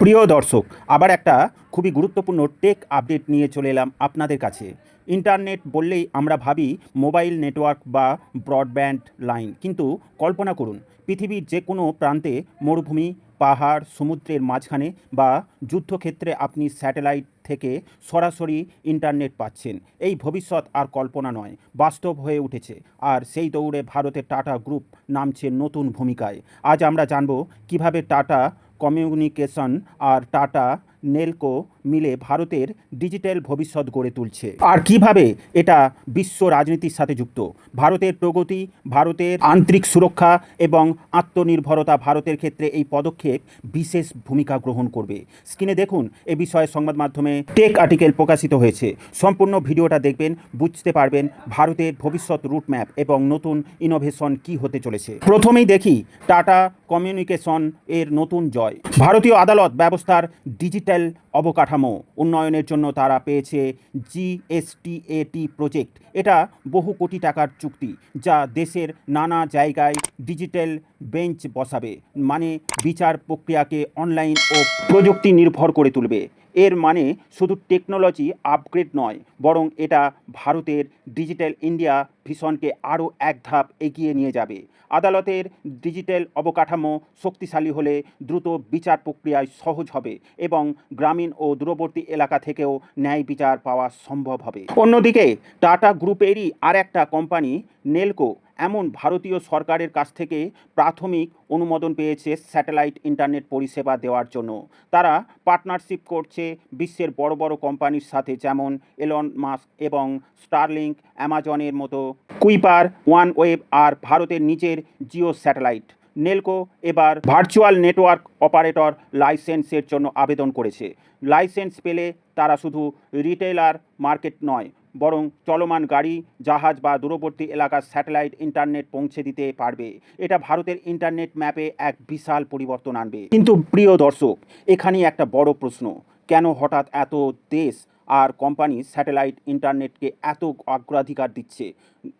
প্রিয় দর্শক, আবার একটা খুবই গুরুত্বপূর্ণ টেক আপডেট নিয়ে চলে এলাম আপনাদের কাছে। ইন্টারনেট বললেই আমরা ভাবি মোবাইল নেটওয়ার্ক বা ব্রডব্যান্ড লাইন কিন্তু কল্পনা করুন, পৃথিবীর যে কোনো প্রান্তে মরুভূমি, পাহাড়, সমুদ্রের মাঝখানে বা যুদ্ধক্ষেত্রে আপনি স্যাটেলাইট থেকে সরাসরি ইন্টারনেট পাচ্ছেন। এই ভবিষ্যৎ আর কল্পনা নয়, বাস্তব হয়ে উঠেছে। আর সেই দৌড়ে ভারতের টাটা গ্রুপ নামছে নতুন ভূমিকায়। আজ আমরা জানব কীভাবে টাটা কমিউনিকেশন আর টাটা নেলকো মিলে ভারতের ডিজিটাল ভবিষ্যৎ গড়ে তুলছে। আর কীভাবে এটা বিশ্ব রাজনীতির সাথে যুক্ত? ভারতের প্রগতি, ভারতের আন্তরিক সুরক্ষা এবং আত্মনির্ভরতা ভারতের ক্ষেত্রে এই পদক্ষেপ বিশেষ ভূমিকা গ্রহণ করবে। স্ক্রিনে দেখুন, এ বিষয়ে সংবাদ মাধ্যমে টেক আর্টিকেল প্রকাশিত হয়েছে। সম্পূর্ণ ভিডিওটা দেখবেন, বুঝতে পারবেন ভারতের ভবিষ্যৎ রুটম্যাপ এবং নতুন ইনোভেশন কি হতে চলেছে। প্রথমেই দেখি, টাটা কমিউনিকেশন এর নতুন জয়। ভারতীয় আদালত ব্যবস্থার ডিজিটাল অবকাঠামো উন্নয়নের জন্য তারা পেয়েছে জিএসটিএটি প্রজেক্ট। এটা বহু কোটি টাকার চুক্তি, যা দেশের নানা জায়গায় ডিজিটাল বেঞ্চ বসাবে মানে বিচার প্রক্রিয়াকে অনলাইন ও প্রযুক্তি নির্ভর করে তুলবে। এর মানে শুধু টেকনোলজি আপগ্রেড নয়, বরং এটা ভারতের ডিজিটাল ইন্ডিয়া ভিশনকে আরও এক ধাপ এগিয়ে নিয়ে যাবে। আদালতের ডিজিটাল অবকাঠামো শক্তিশালী হলে দ্রুত বিচার প্রক্রিয়ায় সহজ হবে এবং গ্রামীণ ও দূরবর্তী এলাকা থেকেও ন্যায় বিচার পাওয়া সম্ভব হবে। অন্যদিকে টাটা গ্রুপেরই আর একটা কোম্পানি, নেলকো এমন ভারতীয় সরকারের কাছ থেকে প্রাথমিক অনুমোদন পেয়েছে স্যাটেলাইট ইন্টারনেট পরিষেবা দেওয়ার জন্য। তারা পার্টনারশিপ করছে বিশ্বের বড় বড় কোম্পানির সাথে যেমন এলন মাস্ক এবং স্টারলিংক অ্যামাজনের মতো। কুইপার ওয়ান ওয়েব আর ভারতের নিজের জিও স্যাটেলাইট নেলকো এবার ভার্চুয়াল নেটওয়ার্ক অপারেটর লাইসেন্সের জন্য আবেদন করেছে। লাইসেন্স পেলে তারা শুধু রিটেলার মার্কেট নয় বরং চলমান গাড়ি, জাহাজ বা দূরবর্তী এলাকার স্যাটেলাইট ইন্টারনেট পৌঁছে দিতে পারবে। এটা ভারতের ইন্টারনেট ম্যাপে এক বিশাল পরিবর্তন আনবে। কিন্তু প্রিয় দর্শক, এখানেই একটা বড় প্রশ্ন, কেন হঠাৎ এত দেশ আর কোম্পানি স্যাটেলাইট ইন্টারনেটকে এত অগ্রাধিকার দিচ্ছে।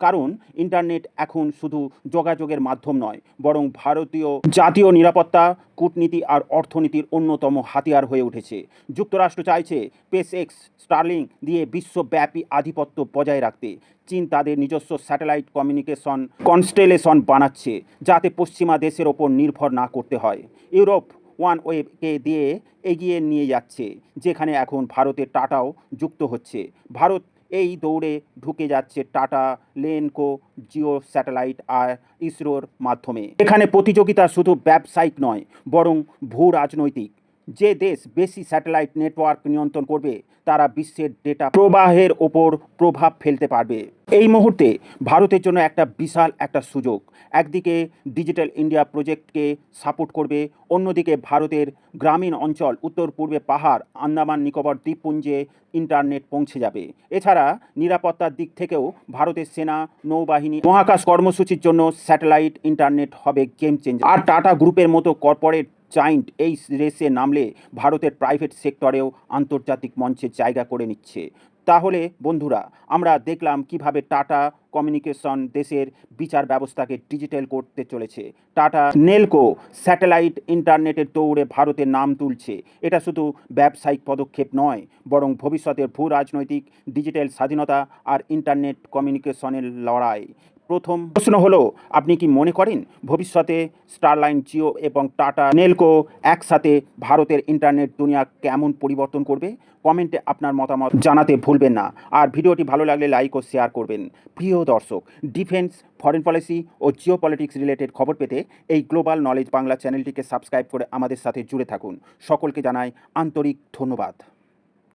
কারণ ইন্টারনেট এখন শুধু যোগাযোগের মাধ্যম নয়, বরং ভারতীয় জাতীয় নিরাপত্তা, কূটনীতি আর অর্থনীতির অন্যতম হাতিয়ার হয়ে উঠেছে। যুক্তরাষ্ট্র চাইছে পেস এক্স স্টার্লিং দিয়ে বিশ্বব্যাপী আধিপত্য বজায় রাখতে। চীন তাদের নিজস্ব স্যাটেলাইট কমিউনিকেশন কনস্টেলেশন বানাচ্ছে, যাতে পশ্চিমা দেশের ওপর নির্ভর না করতে হয়। ইউরোপ ওয়ান ওয়েবকে দিয়ে এগিয়ে নিয়ে যাচ্ছে, যেখানে এখন ভারতের টাটাও যুক্ত হচ্ছে। ভারত এই দৌড়ে ঢুকে যাচ্ছে টাটা, লেনকো, জিও স্যাটেলাইট আর ইসরোর মাধ্যমে। এখানে প্রতিযোগিতা শুধু ব্যবসায়িক নয়, বরং ভূ রাজনৈতিক। যে দেশ বেশি স্যাটেলাইট নেটওয়ার্ক নিয়ন্ত্রণ করবে, তারা বিশ্বের ডেটা প্রবাহের ওপর প্রভাব ফেলতে পারবে। এই মুহূর্তে ভারতের জন্য একটা বিশাল একটা সুযোগ। একদিকে ডিজিটাল ইন্ডিয়া প্রজেক্টকে সাপোর্ট করবে, অন্যদিকে ভারতের গ্রামীণ অঞ্চল, উত্তর পূর্বে পাহাড়, আন্দামান, নিকোবর দ্বীপপুঞ্জে ইন্টারনেট পৌঁছে যাবে। এছাড়া নিরাপত্তার দিক থেকেও ভারতের সেনা, নৌবাহিনী, মহাকাশ কর্মসূচির জন্য স্যাটেলাইট ইন্টারনেট হবে গেম চেঞ্জ আর টাটা গ্রুপের মতো কর্পোরেট জাইন্ট এই রেসে নামলে ভারতের প্রাইভেট সেক্টরেও আন্তর্জাতিক মঞ্চে জায়গা করে নিচ্ছে। তাহলে, বন্ধুরা, আমরা দেখলাম কীভাবে টাটা কমিউনিকেশন দেশের বিচার ব্যবস্থাকে ডিজিটাল করতে চলেছে। টাটা নেলকো স্যাটেলাইট ইন্টারনেটের দৌড়ে ভারতের নাম তুলছে। এটা শুধু ব্যবসায়িক পদক্ষেপ নয়, বরং ভবিষ্যতের ভূ রাজনৈতিক ডিজিটাল স্বাধীনতা আর ইন্টারনেট কমিউনিকেশনের লড়াই। প্রথম প্রশ্ন হলো, আপনি কি মনে করেন ভবিষ্যতে স্টারলাইন জিও এবং টাটা নেলকো একসাথে ভারতের ইন্টারনেট দুনিয়া কেমন পরিবর্তন করবে? কমেন্টে আপনার মতামত জানাতে ভুলবেন না। আর ভিডিওটি ভালো লাগলে লাইক ও শেয়ার করবেন। প্রিয় দর্শক, ডিফেন্স, ফরেন পলিসি ও জিও পলিটিক্স রিলেটেড খবর পেতে এই গ্লোবাল নলেজ বাংলা চ্যানেলটিকে সাবস্ক্রাইব করে আমাদের সাথে জুড়ে থাকুন। সকলকে জানাই আন্তরিক ধন্যবাদ।